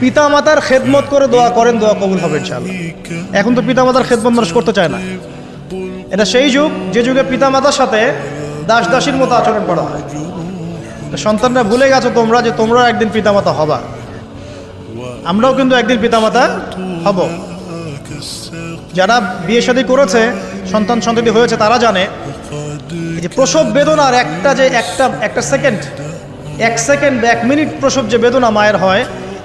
পিতা মাতার খেদমত করে দোয়া করেন, দোয়া কবুল হবে ইনশাআল্লাহ। এখন তো পিতা মাতার খেদমত মানুষ করতে চায় না। এটা সেই যুগ, যে যুগে পিতা মাতার সাথে দাস দাসীর মতো আচরণ করা হয়। সন্তানরা ভুলে গেছো তোমরা যে তোমরা একদিন পিতামাতা হবা। আমরাও কিন্তু একদিন পিতামাতা হব। যারা বিয়ে শাদী করেছে, সন্তান সন্ততি হয়েছে, তারা জানে যে প্রসব বেদনার একটা যে একটা একটা সেকেন্ড এক সেকেন্ড বা এক মিনিট প্রসব যে বেদনা মায়ের হয়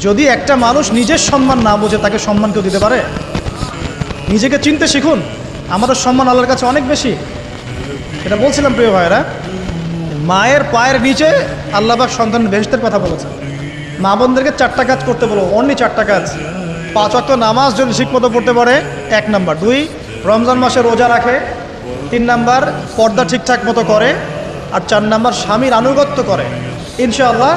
যদি একটা মানুষ নিজের সম্মান না বোঝে, তাকে সম্মান কেউ দিতে পারে? নিজেকে চিনতে শিখুন। আমাদের সম্মান আল্লাহর কাছে অনেক বেশি। এটা বলছিলাম প্রিয় ভাইয়েরা, মায়ের পায়ের নিচে আল্লাহবাক সন্তান বেহেস্তের কথা বলেছেন। মা বোনদেরকে চারটা কাজ করতে বলো, অনলি চারটা কাজ। পাঁচ অক্ট নামাজ যদি ঠিকমতো পড়তে পারে, এক নাম্বার। দুই, রমজান মাসে রোজা রাখে। তিন নাম্বার, পর্দা ঠিকঠাক মতো করে। আর চার নাম্বার, স্বামীর আনুগত্য করে। ইনশাআল্লাহ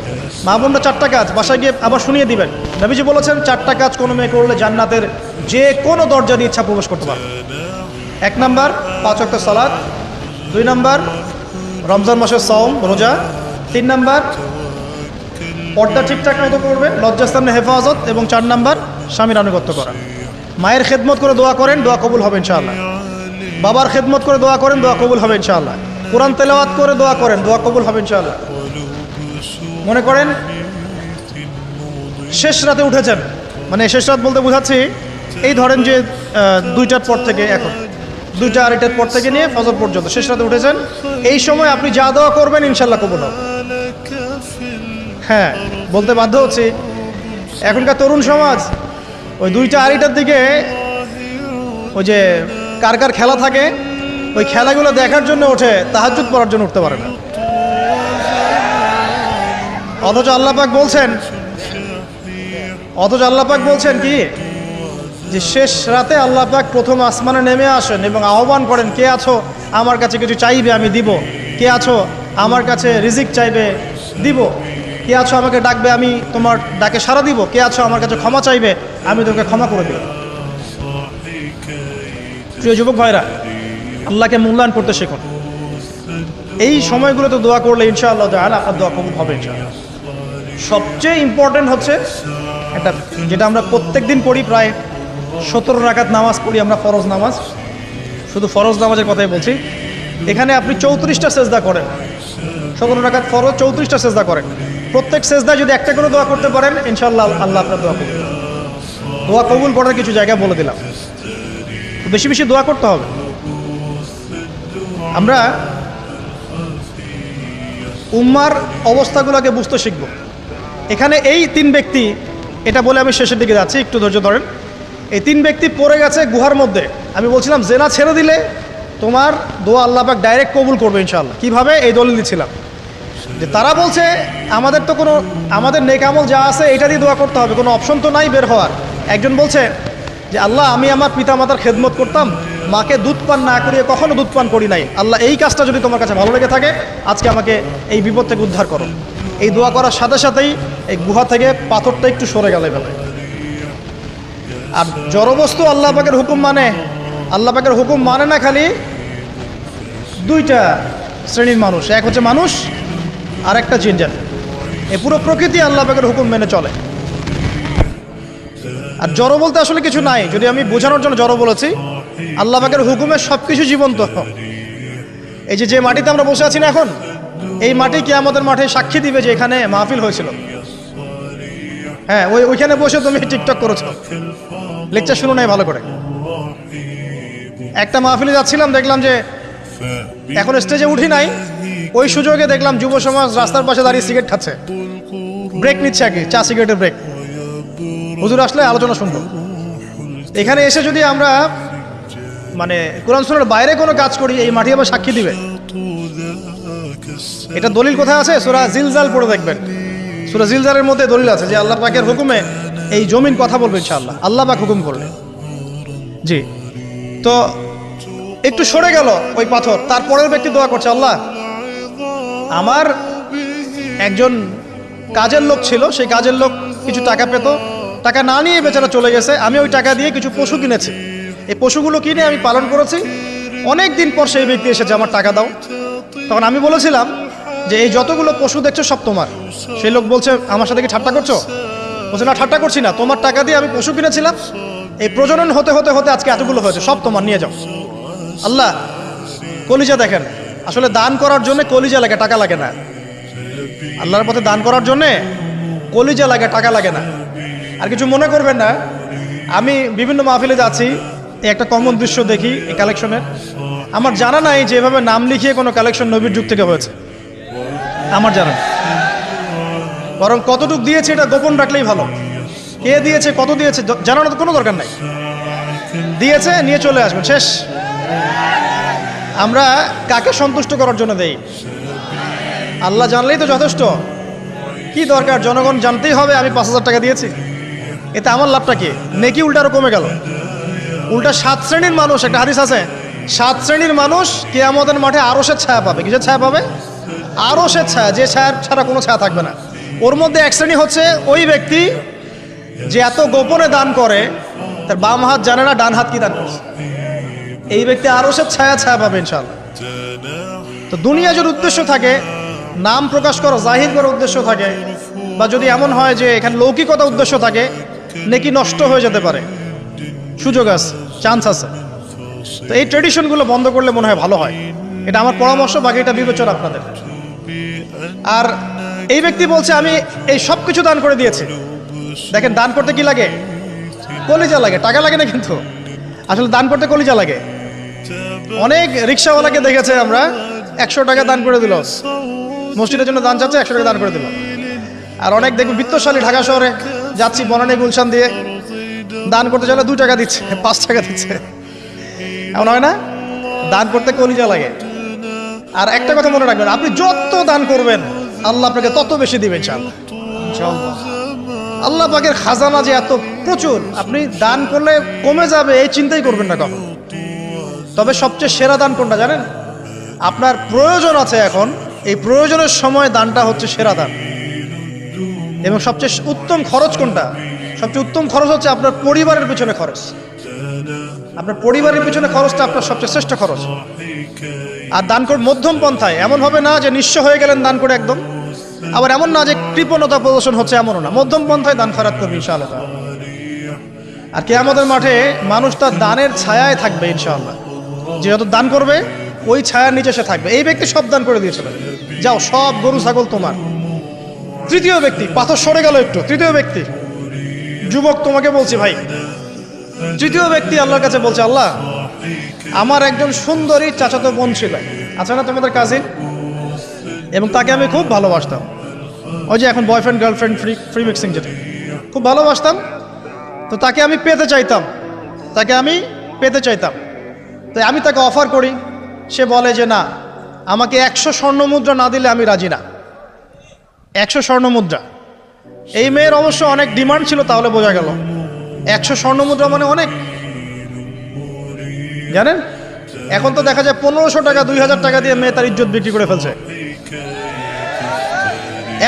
মা বোনরা চারটা কাজ, বাসায় গিয়ে আবার শুনিয়ে দিবেন। নবীজি বলেছেন, চারটা কাজ কোনো মেয়ে করলে জান্নাতের যে কোনো দরজা দিয়ে ইচ্ছা প্রবেশ করতে পারবে। এক নাম্বার, পাঁচ অক্ট সালাদ দুই নাম্বার, রমজান মাসের সওম, রোজা। তিন নাম্বার, পর্দা ঠিকঠাক মতো করবে লজ্জাস্থানের হেফাজত। এবং চার নাম্বার, স্বামীর আনুগত্য করা। মায়ের খেদমত করে দোয়া করেন, দোয়া কবুল হবে ইনশাআল্লাহ। বাবার খেদমত করে দোয়া করেন, দোয়া কবুল হবে ইনশাআল্লাহ। কোরআন তেলাওয়াত করে দোয়া করেন, দোয়া কবুল হবে ইনশাআল্লাহ। মনে করেন? শেষ রাতে উঠেছেন মানে শেষ রাত বলতে বোঝাচ্ছি, এই ধরেন যে দুইটার পর থেকে এখন, দুইটা আড়াইটার পর থেকে নিয়ে ফজর পর্যন্ত শেষ রাতে উঠেছেন এই সময় আপনি যা দোয়া করবেন, ইনশাল্লাহ কবুল হ্যাঁ বলতে বাধ্য হচ্ছি। এখনকার তরুণ সমাজ, ওই দুইটা আড়াইটার দিকে, ওই যে কার কার খেলা থাকে, ওই খেলাগুলো দেখার জন্য ওঠে তাহাজুদ পড়ার জন্য উঠতে পারে না। অথচ আল্লাপাক বলছেন, অথচ আল্লাপাক বলছেন কি? যে শেষ রাতে আল্লাপাক প্রথম আসমানে নেমে আসেন এবং আহ্বান করেন, কে আছো? আমার কাছে কিছু চাইবে, আমি দিব। কে আছো? আমার কাছে রিজিক চাইবে, দিব। কে আছো? আমাকে ডাকবে, আমি তোমার ডাকে সাড়া দিব। কে আছো? আমার কাছে ক্ষমা চাইবে, আমি তোকে ক্ষমা করে দেব। প্রিয় যুবক ভাইরা, আল্লাহকে মূল্যায়ন করতে শেখুন। এই সময়গুলোতে দোয়া করলে ইনশাআল্লাহ আপনার দোয়া কবুল হবে ইনশাআল্লাহ। সবচেয়ে ইম্পর্টেন্ট হচ্ছে একটা, যেটা আমরা প্রত্যেক দিন পড়ি প্রায় সতেরো রাকাত নামাজ পড়ি আমরা ফরজ নামাজ। শুধু ফরজ নামাজের কথাই বলছি। এখানে আপনি চৌত্রিশটা সেজদা করেন। সতেরো রাকাত ফরজ, চৌত্রিশটা সেজদা করেন। প্রত্যেক সেজদায় যদি একটা করে দোয়া করতে পারেন ইনশাল্লাহ আল্লাহ আপনার দোয়া কবুল। দোয়া কবুল করার কিছু জায়গা বলে দিলাম। বেশি বেশি দোয়া করতে হবে। আমরা উম্মার অবস্থাগুলোকে বুঝতে শিখব। এখানে এই তিন ব্যক্তি, এটা বলে আমি শেষের দিকে যাচ্ছি, একটু ধৈর্য ধরেন। এই তিন ব্যক্তি পড়ে গেছে গুহার মধ্যে। আমি বলছিলাম, জেনা ছেড়ে দিলে তোমার দোয়া আল্লাহ পাক ডাইরেক্ট কবুল করবে ইনশাআল্লাহ। কীভাবে? এই দলিল দিচ্ছিলাম যে তারা বলছে, আমাদের তো কোনো, আমাদের নেকামল যা আছে, এটা দিয়ে দোয়া করতে হবে। কোনো অপশন তো নাই বের হওয়ার। একজন বলছে, যে আল্লাহ, আমি আমার পিতামাতার খেদমত করতাম, মাকে দুধ পান না করিয়ে কখনো দুধ পান করি নাই। আল্লাহ, এই কাজটা যদি তোমার কাছে ভালো লেগে থাকে, আজকে আমাকে এই বিপদ থেকে উদ্ধার করো। এই দোয়া করার সাথে সাথেই এই গুহা থেকে পাথরটা একটু সরে গেলে বেলায় আর জড়বস্তু আল্লাহ পাকের হুকুম মানে আল্লাহ পাকের হুকুম মানে না খালি দুইটা শ্রেণির মানুষ, এক হচ্ছে মানুষ আর একটা জিনজার এ পুরো প্রকৃতি আল্লাহ পাকের হুকুম মেনে চলে। আর জড় বলতে আসলে কিছু নাই, যদি আমি বোঝানোর জন্য জড় বলেছি, আল্লাহ পাকের হুকুমে সব কিছু জীবন্ত। এই যে যে মাটিতে আমরা বসে আছি না এখন এই মাটি কি আমাদের মাঠে সাক্ষী দিবে যে এখানে মাহফিল হয়েছিল। হ্যাঁ ওই ওইখানে বসে তুমি টিকটক করেছ। লেকচার শুনো নাই ভালো করে। একটা মাহফিলে যাচ্ছিলাম, দেখলাম যে এখন স্টেজে উঠি নাই। ওই সুযোগে দেখলাম যুব সমাজ রাস্তার পাশে দাঁড়িয়ে সিগারেট খাচ্ছে। ব্রেক নিচ্ছে কি চা সিগারেটের ব্রেক। হুজুর আসলে আলোচনা শুনব এখানে এসে যদি আমরা মানে কোরআন সুরের বাইরে কোনো কাজ করি, এই মাটি আবার সাক্ষী দিবে। এটা দলিল কোথায় আছে? সুরা জিলজাল পড়ে দেখবেন। সুরা জিলজালের মধ্যে দলিল আছে যে আল্লাহ পাকের হুকুমে এই জমিন কথা বলবে ইনশাআল্লাহ। আল্লাহ পাক হুকুম করলে জি। তো একটু সরে গেল ওই পাথর তারপরের ব্যক্তি দোয়া করছে, আল্লাহ, আমার একজন কাজের লোক ছিল, সেই কাজের লোক কিছু টাকা পেত, টাকা না নিয়ে বেচারা চলে গেছে, আমি ওই টাকা দিয়ে কিছু পশু কিনেছি। এই পশুগুলো কিনে আমি পালন করেছি। অনেক দিন পর সেই ব্যক্তি এসেছে, আমার টাকা দাও। তখন আমি বলেছিলাম যে এই যতগুলো পশু দেখছ সব তোমার। সেই লোক বলছে, আমার সাথে কি ঠাট্টা করছ? বলছে, না, ঠাট্টা করছি না। তোমার টাকা দিয়ে আমি পশু কিনেছিলাম। এই প্রজনন হতে হতে হতে আজকে এতগুলো হয়েছে, সব তোমার, নিয়ে যাও। আল্লাহ, কলিজা দেখেন। আসলে দান করার জন্য কলিজা লাগে, টাকা লাগে না। আল্লাহর পথে দান করার জন্যে কলিজা লাগে, টাকা লাগে না। আর কিছু মনে করবেন না, আমি বিভিন্ন মাহফিলে যাচ্ছি একটা কমন দৃশ্য দেখি, এই কালেকশনের আমার জানা নাই যে এভাবে নাম লিখিয়ে কোনো কালেকশন নবীর যুগ থেকে হয়েছে। আমার জানা বরং কতটুক দিয়েছে এটা গোপন রাখলেই ভালো। কে দিয়েছে, কত দিয়েছে জ- জানানোর তো কোনো দরকার নাই। দিয়েছে, নিয়ে চলে আসবেন। শেষ। আমরা কাকে সন্তুষ্ট করার জন্য দেই? আল্লাহ জানলেই তো যথেষ্ট। কি দরকার? জনগণ জানতেই হবে, আমি পাঁচ হাজার টাকা দিয়েছি। এতে আমার লাভটা কি? নেকি উল্টা আরও কমে গেল। উল্টা সাত শ্রেণির মানুষ, একটা হাদিস আছে সাত শ্রেণির মানুষ কে আমাদের মাঠে আরসের ছায়া পাবে। কিসের ছায়া পাবে? আরসের ছায়া, যে ছায়া ছাড়া কোনো ছায়া থাকবে না। ওর মধ্যে এক শ্রেণি হচ্ছে ওই ব্যক্তি যে এত গোপনে দান করে, তার বাম হাত জানে না, ডান হাত কি দান করছে। এই ব্যক্তি আরসের ছায়া ছায়া পাবে ইনশাল্লাহ তো দুনিয়া যদি উদ্দেশ্য থাকে, নাম প্রকাশ করো, জাহির করার উদ্দেশ্য থাকে, বা যদি এমন হয় যে এখানে লৌকিকতা উদ্দেশ্য থাকে, নেকি নষ্ট হয়ে যেতে পারে। সুযোগ আছে চান্স আছে। তো এই ট্রেডিশনগুলো বন্ধ করলে মনে হয় ভালো হয়। এটা আমার পরামর্শ, বাকি এটা বিবেচনা আপনাদের। আর এই ব্যক্তি বলছে, আমি এই সব কিছু দান করে দিয়েছি। দেখেন, দান করতে কি লাগে? কলিজা লাগে। টাকা লাগে না কিন্তু। আসলে দান করতে কলিজা লাগে। অনেক রিক্সাওয়ালাকে দেখেছে আমরা, একশো টাকা দান করে দিল। মসজিদের জন্য দান চাচ্ছে, একশো টাকা দান করে দিল। আর অনেক দেখবেন বিত্তশালী ঢাকা শহরে যাচ্ছি, বনানী গুলশান দিয়ে। দান করতে চাইলে দু টাকা দিচ্ছে, পাঁচ টাকা দিচ্ছে। এমন হয় না? দান করতে কলিজা লাগে। আর একটা কথা মনে রাখবেন আপনি যত দান করবেন আল্লাহ আপনাকে তত বেশি দিবেন চাল আল্লাহ পাকের খাজানা যে এত প্রচুর আপনি দান করলে কমে যাবে এই চিন্তাই করবেন না কখন। তবে সবচেয়ে সেরা দান কোনটা জানেন? আপনার প্রয়োজন আছে এখন এই প্রয়োজনের সময় দানটা হচ্ছে সেরা দান। এবং সবচেয়ে উত্তম খরচ কোনটা? সবচেয়ে উত্তম খরচ হচ্ছে আপনার পরিবারের পিছনে খরচ। আপনার পরিবারের পিছনে খরচটা আপনার সবচেয়ে শ্রেষ্ঠ খরচ। আর দান করে মধ্যম পন্থায়, এমন হবে না যে নিঃস্ব হয়ে গেলেন দান করে একদম। আবার এমন না যে কৃপণতা প্রদর্শন হচ্ছে এমনও না। মধ্যম পন্থায় দান খরাত করবে ইনশাআল্লাহ আর কে আমাদের মাঠে মানুষ তার দানের ছায়ায় থাকবে ইনশাআল্লাহ। যে যত দান করবে, ওই ছায়ার নিচে সে থাকবে। এই ব্যক্তি সব দান করে দিয়েছিল। যাও, সব গরু, ছাগল তোমার। তৃতীয় ব্যক্তি, পাথর সরে গেল একটু। তৃতীয় ব্যক্তি। যুবক তোমাকে বলছি, ভাই তৃতীয় ব্যক্তি আল্লাহর কাছে বলছে, আল্লাহ, আমার একজন সুন্দরী চাচাতো বোন ছিল। আছে না, তোমাদের কাজিন এবং তাকে আমি খুব ভালোবাসতাম। ওই যে এখন boyfriend girlfriend free free mixing যেটা। খুব ভালোবাসতাম। তো তাকে আমি পেতে চাইতাম। তাকে আমি পেতে চাইতাম। তাই আমি তাকে অফার করি। সে বলে যে, না, আমাকে একশো স্বর্ণ মুদ্রা না দিলে আমি রাজি না। একশো স্বর্ণ মুদ্রা। এই মেয়ের অবশ্য অনেক ডিমান্ড ছিল, তাহলে বোঝা গেল। একশো স্বর্ণ মুদ্রা মানে অনেক। জানেন? এখন তো দেখা যায় পনেরোশো টাকা, দুই হাজার টাকা দিয়ে মেয়ে তার ইজ্জত বিক্রি করে ফেলছে।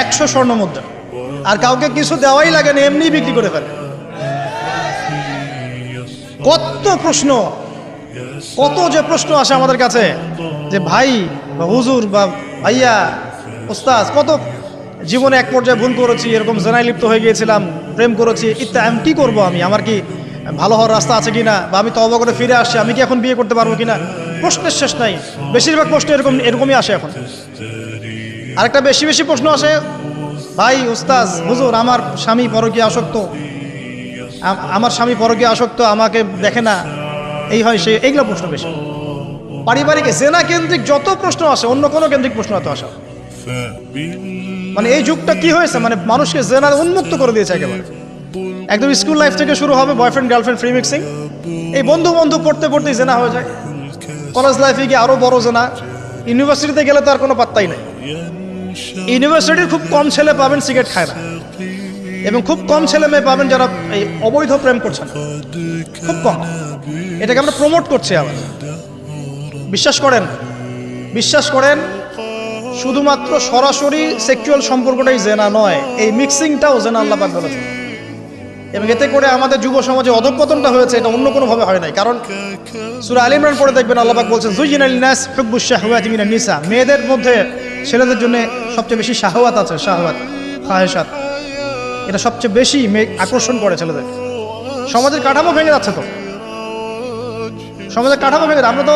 একশো স্বর্ণ মুদ্রা আর কাউকে কিছু দেওয়াই লাগে না এমনি বিক্রি করে ফেলে। কত প্রশ্ন, কত যে প্রশ্ন আসে আমাদের কাছে, যে ভাই বা হুজুর বা ভাইয়া ওস্তাজ কত জীবনে এক পর্যায়ে ভুল করেছি, এরকম জেনায় লিপ্ত হয়ে গিয়েছিলাম, প্রেম করেছি ইত্যা আমি কী করব আমি? আমার কি ভালো হওয়ার রাস্তা আছে কিনা? বা আমি তবা করে ফিরে আসছি, আমি কি এখন বিয়ে করতে পারব কিনা? প্রশ্নের শেষ নাই। বেশিরভাগ প্রশ্ন এরকম, এরকমই আসে এখন। আরেকটা বেশি বেশি প্রশ্ন আসে, ভাই উস্তাজ হুজুর, আমার স্বামী পরকীয় আসক্ত। আমার স্বামী পরকীয় আসক্ত, আমাকে দেখে না। এই হয় সে, এইগুলো প্রশ্ন বেশি। পারিবারিক জেনা কেন্দ্রিক যত প্রশ্ন আসে, অন্য কোনো কেন্দ্রিক প্রশ্ন এত আসে। মানে এই যুগটা কি হয়েছে? মানে মানুষকে জেনার উন্মুক্ত করে দিয়েছে একেবারে। একদম স্কুল লাইফ থেকে শুরু হবে বয়ফ্রেন্ড গার্লফ্রেন্ড ফ্রি মিক্সিং এই বন্ধু বন্ধু পড়তে পড়তেই জেনা হয়ে যায়। কলেজ লাইফে গিয়ে আরও বড় জেনা। ইউনিভার্সিটিতে গেলে তো আর কোনো পাত্তাই নাই। ইউনিভার্সিটির খুব কম ছেলে পাবেন সিগারেট খায় না। এবং খুব কম ছেলে মেয়ে পাবেন যারা এই অবৈধ প্রেম করছেন। খুব কম। এটাকে আমরা প্রমোট করছি আবার। বিশ্বাস করেন। বিশ্বাস করেন শুধুমাত্র সরাসরি সেক্সুয়াল সম্পর্কটাই জেনা নয়, এই মিক্সিংটাও জেনা আল্লাহ পাক বলেছে এবং এতে করে আমাদের যুব সমাজে অধঃপতনটা হয়েছে, এটা অন্য কোনোভাবে হয় নাই। কারণ সুরা আলী ইমরান পড়ে দেখবেন আল্লাহ পাক বলছেন জুইন আল নাস হুব্বুশ শাহওয়াতি নিসা। মেয়েদের মধ্যে, ছেলেদের জন্য সবচেয়ে বেশি শাহওয়াত আছে, শাহওয়াত খাহেসাত এটা সবচেয়ে বেশি মেয়ে আকর্ষণ করে ছেলেদের। সমাজের কাঠামো ভেঙে যাচ্ছে তো। সমাজের কাঠামো ভেঙে আমরা তো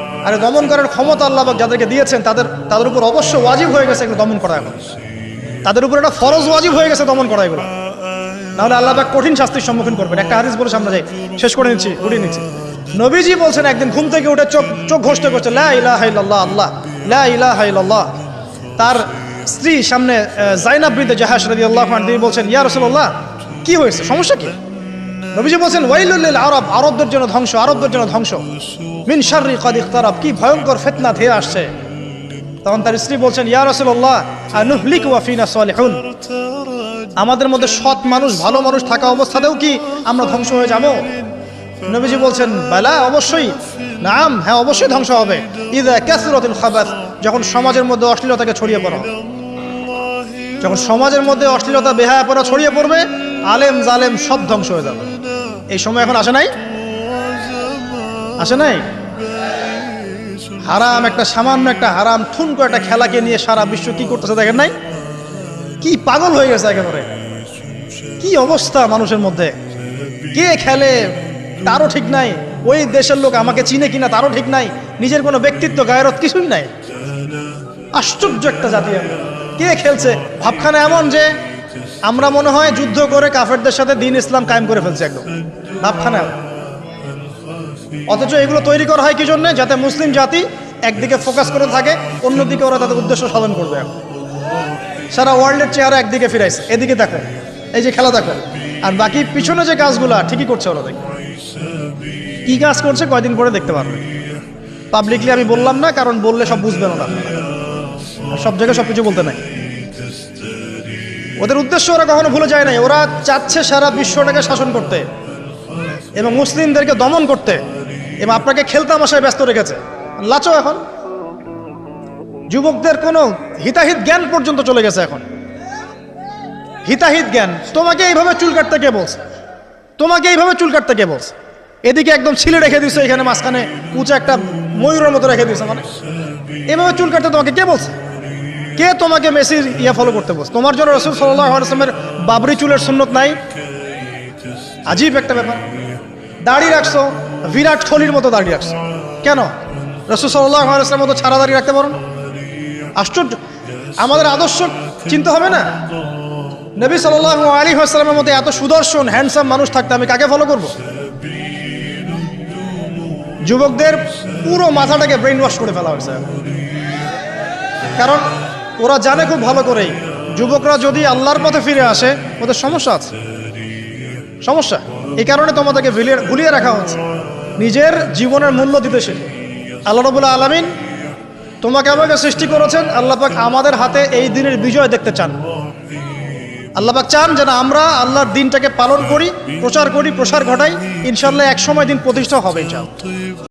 আরে দমন করার ক্ষমতা আল্লাহ পাক যাদেরকে দিয়েছেন তাদের তাদের উপর অবশ্য ওয়াজিব হয়ে গেছে এগুলো দমন করা এখন তাদের উপর একটা ফরজ ওয়াজিব হয়ে গেছে দমন করা এগুলো। নাহলে আল্লাহ পাক কঠিন শাস্তির সম্মুখীন করবেন। একটা হাদিস বলে সামনে যাই শেষ করে নিচ্ছি উঠিয়ে নিচ্ছি। নবীজি বলছেন একদিন ঘুম থেকে উঠে চোখ চোখ ঘষতে করছে লা ইলাহা ইল্লাল্লাহ আল্লাহ লা ইলাহা ইল্লাল্লাহ। তার স্ত্রী সামনে আহ, জাইনাব বিনতে জাহাজ আনহা তিনি বলছেন ইয়া রাসূলুল্লাহ কি হয়েছে? সমস্যা কি? নবীজি বলছেন, ওয়াইলুল আরব, আরবদের জন্য ধ্বংস, আরবদের জন্য ধ্বংস। মিন শাররি কাদ ইখতারাব। কি ভয়ঙ্কর ফিতনা ধেয়ে আসছে। তখন তার স্ত্রী বলছেন, ইয়া রাসূলুল্লাহ, আনুহলিক ওয়া ফিনা সালিহুন? আমাদের মধ্যে সৎ মানুষ, ভালো মানুষ থাকা অবস্থাতেও কি আমরা ধ্বংস হয়ে যাব? নবীজি বলছেন, বালা, অবশ্যই। নাম হ্যাঁ অবশ্যই ধ্বংস হবে। ইদা কাসরাতুল খাবাস, যখন সমাজের মধ্যে অশ্লীলতাকে ছড়িয়ে পড়া। যখন সমাজের মধ্যে অশ্লীলতা বেহায়া পড়া ছড়িয়ে পড়বে, আলেম জালেম সব ধ্বংস হয়ে যাবে। এই সময় এখন আসে নাই? আসে নাই? হারাম একটা, সামান্য একটা, হারাম, ঠুনকো একটা খেলাকে নিয়ে সারা বিশ্ব কি করতেছে দেখেন নাই? কি পাগল হয়ে গেছে একেবারে। কি অবস্থা মানুষের মধ্যে? কে খেলে? তারও ঠিক নাই। ওই দেশের লোক আমাকে চিনে কিনা তারও ঠিক নাই। নিজের কোনো ব্যক্তিত্ব গায়রত কিছুই নাই। আশ্চর্য একটা জাতি কে খেলছে? ভাবখানা এমন যে আমরা মনে হয় যুদ্ধ করে কাফেরদের সাথে দিন ইসলাম কায়েম করে ফেলছে একদম। ভাবখানা অথচ এগুলো তৈরি করা হয় কি জন্য যাতে মুসলিম জাতি একদিকে ফোকাস করে থাকে, অন্যদিকে ওরা তাদের উদ্দেশ্য সাধন করবে। এখন সারা ওয়ার্ল্ডের চেহারা একদিকে ফিরাইছে। এদিকে দেখো, এই যে খেলা দেখো। আর বাকি পিছনে যে কাজগুলা, ঠিকই করছে ওরা দেখো। কি কাজ করছে কয়দিন পরে দেখতে পারবে। পাবলিকলি আমি বললাম না, কারণ বললে সব বুঝবেন না সব জায়গায় সব কিছু বলতে নাই। ওদের উদ্দেশ্য ওরা কখনো ভুলে যায় নাই। ওরা চাচ্ছে সারা বিশ্বটাকে শাসন করতে এবং মুসলিমদেরকে দমন করতে। এবং আপনাকে খেলতামাশায় ব্যস্ত রেখেছে। লাচো এখন। যুবকদের কোনো হিতাহিত জ্ঞান পর্যন্ত চলে গেছে এখন। হিতাহিত জ্ঞান। তোমাকে এইভাবে চুল কাটতে কে বলছে? তোমাকে এইভাবে চুল কাটতে কে বলছে? এদিকে একদম ছিলে রেখে দিছো এখানে মাঝখানে উঁচা একটা ময়ূরের মতো রেখে দিছো মানে। এভাবে চুল কাটতে তোমাকে কে বলছে? কে তোমাকে মেসির ইয়া ফলো করতে বস তোমার জন্য রসুল সাল্লাহ বাবরি চুলের সুন্নত নাই। আজীব একটা ব্যাপার। দাড়ি রাখছো, বিরাট কোহলির মতো দাড়ি রাখছো। কেন? রসুল সাল্লাহ আসলামের মতো ছাড়া দাড়ি রাখতে পারো আশ্চর্য। আমাদের আদর্শ চিন্তা হবে না? নবী সাল্লাহ আলী আসসালামের মতো এত সুদর্শন হ্যান্ডসাম মানুষ থাকতে আমি কাকে ফলো করব? যুবকদের পুরো মাথাটাকে ব্রেন ওয়াশ করে ফেলা হয়েছে। কারণ ওরা জানে খুব ভালো করেই। যুবকরা যদি আল্লাহর পথে ফিরে আসে, ওদের সমস্যা আছে। সমস্যা। এই কারণে তোমাদেরকে ভুলিয়ে রাখা হচ্ছে। নিজের জীবনের মূল্য দিতে শেখে। আল্লাহ রবুল্লা আলমিন তোমাকে আমাকে সৃষ্টি করেছেন। আল্লাহ পাক আমাদের হাতে এই দিনের বিজয় দেখতে চান। আল্লাহ পাক চান যেন আমরা আল্লাহর দিনটাকে পালন করি, প্রচার করি, প্রসার ঘটাই। ইনশাল্লাহ এক সময় দিন প্রতিষ্ঠা হবে চাও